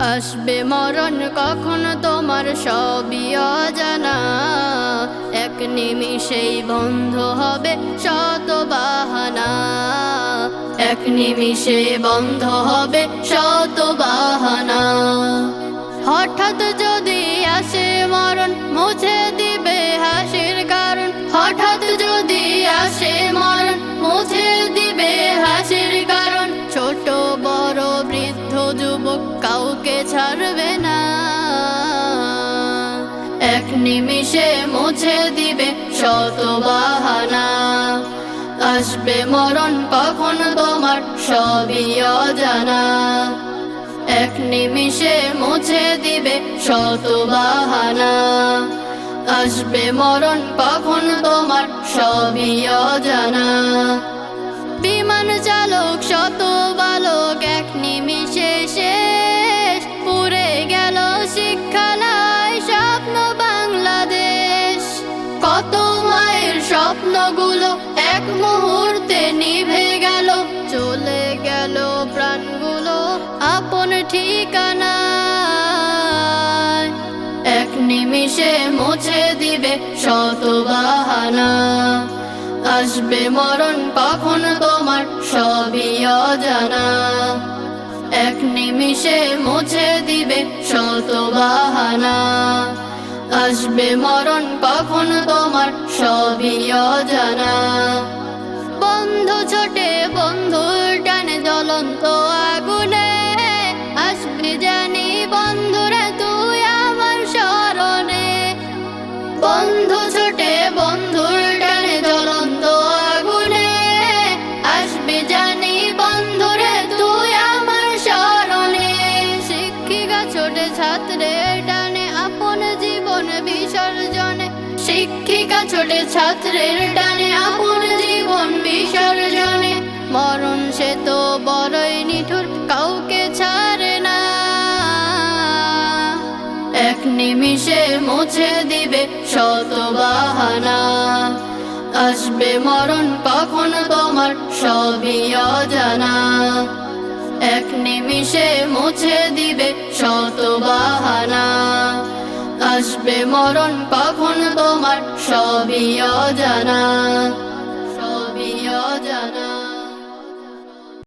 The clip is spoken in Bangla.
আসবে মরণ কখন তোমার সবই অজানা। এক নিমিষেই বন্ধ হবে শত বাহানা। এক নিমিষে বন্ধ হবে শত বাহানা। হঠাৎ কাউকে ছাড়বে না। এক নিমিষে মুছে দিবে শত বাহানা। আসবে মরণ কখন তোমার? সবই অজানা। এক নিমিষে মুছে দিবে শত বাহানা। আসবে মরণ কখন তোমার? সবই অজানা। ঠিকানা এক নিমিষে মুছে দিবে শত বাহানা আসবে মরণ কখন তোমার, সবই অজানা। এক নিমিষে মুছে দিবে শত বাহানা আসবে মরণ কখন তোমার, সবই অজানা। বন্ধু ছোটে বন্ধুর টানে জ্বলন্ত ছাত্রের টানে আপন জীবন বিসর্জনে। শিক্ষিকা ছোটে ছাত্রের টানে আপন জীবন বিসর্জনে। মরণ সে তো বড়ই নিঠুর, কাউকে ছাড়ে না। এক নিমিষে মুছে দিবে শত বাহানা। আসবে মরণ কখন তোমার, সবই অজানা। এক নিমিষে মুছে দিবে শত বাহানা। আসবে মরণ কখন তোমার সবই অজানা।